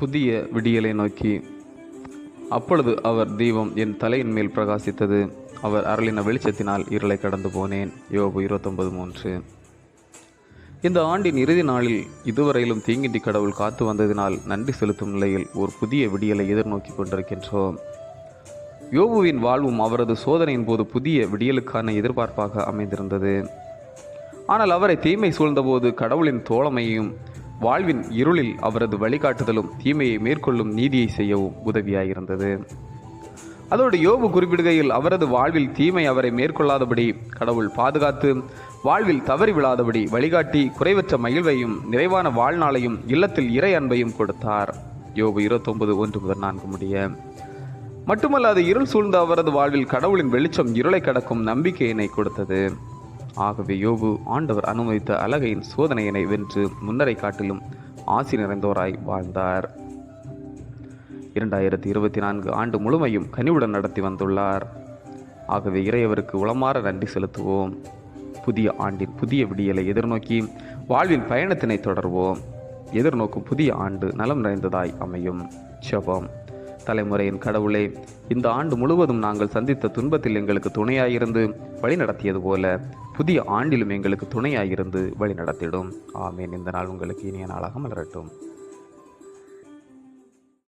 புதிய விடியலை நோக்கி அப்பொழுது அவர் தீபம் என் தலையின் மேல் பிரகாசித்தது. அவர் அருளின வெளிச்சத்தினால் இருளை கடந்து போனேன். யோபு இருபத்தொன்பது மூன்று. இந்த ஆண்டின் இறுதி நாளில் இதுவரையிலும் தீங்கின்றி கடவுள் காத்து வந்ததினால் நன்றி செலுத்தும் நிலையில் ஒரு புதிய விடியலை எதிர்நோக்கி கொண்டிருக்கின்றோம். யோபுவின் வாழ்வும் அவரது சோதனையின் போது புதிய விடியலுக்கான எதிர்பார்ப்பாக அமைந்திருந்தது. ஆனால் அவரை தீமை சூழ்ந்தபோது கடவுளின் தோழமையும் வாழ்வின் இருளில் அவரது வழிகாட்டுதலும் தீமையை மேற்கொள்ளும் நீதியை செய்யவும் உதவியாயிருந்தது. அதோடு யோபு குறிப்பிடுகையில் அவரது வாழ்வில் தீமை அவரை மேற்கொள்ளாதபடி கடவுள் பாதுகாத்து வாழ்வில் தவறி விழாதபடி வழிகாட்டி குறைவற்ற மகிழ்வையும் நிறைவான வாழ்நாளையும் இல்லத்தில் இறை அன்பையும் கொடுத்தார். யோபு இருபத்தொன்பது ஒன்று முதல் நான்கு முடிய. மட்டுமல்லாது இருள் சூழ்ந்த அவரது வாழ்வில் கடவுளின் வெளிச்சம் இருளை கடக்கும் நம்பிக்கையினை கொடுத்தது. ஆகவே யோபு ஆண்டவர் அனுமதித்த அழகையின் சோதனையினை வென்று முன்னரை காட்டிலும் ஆசி நிறைந்தோராய் வாழ்ந்தார். இரண்டாயிரத்தி இருபத்தி நான்கு ஆண்டு முழுமையும் கனிவுடன் நடத்தி வந்துள்ளார். ஆகவே இறையவருக்கு உளமாற நன்றி செலுத்துவோம். புதிய ஆண்டின் புதிய விடியலை எதிர்நோக்கி வாழ்வின் பயணத்தினை தொடர்வோம். எதிர்நோக்கும் புதிய ஆண்டு நலம் நிறைந்ததாய் அமையும். செபம் தலைமுறையின் கடவுளே இந்த ஆண்டு முழுவதும் நாங்கள் சந்தித்த துன்பத்தில் எங்களுக்கு துணையாயிருந்து வழி நடத்தியது போல புதிய ஆண்டிலும் எங்களுக்கு துணையாயிருந்து வழி நடத்திடும் ஆமேன். இந்த நாள் உங்களுக்கு இனிய நாளாக மலரட்டும்.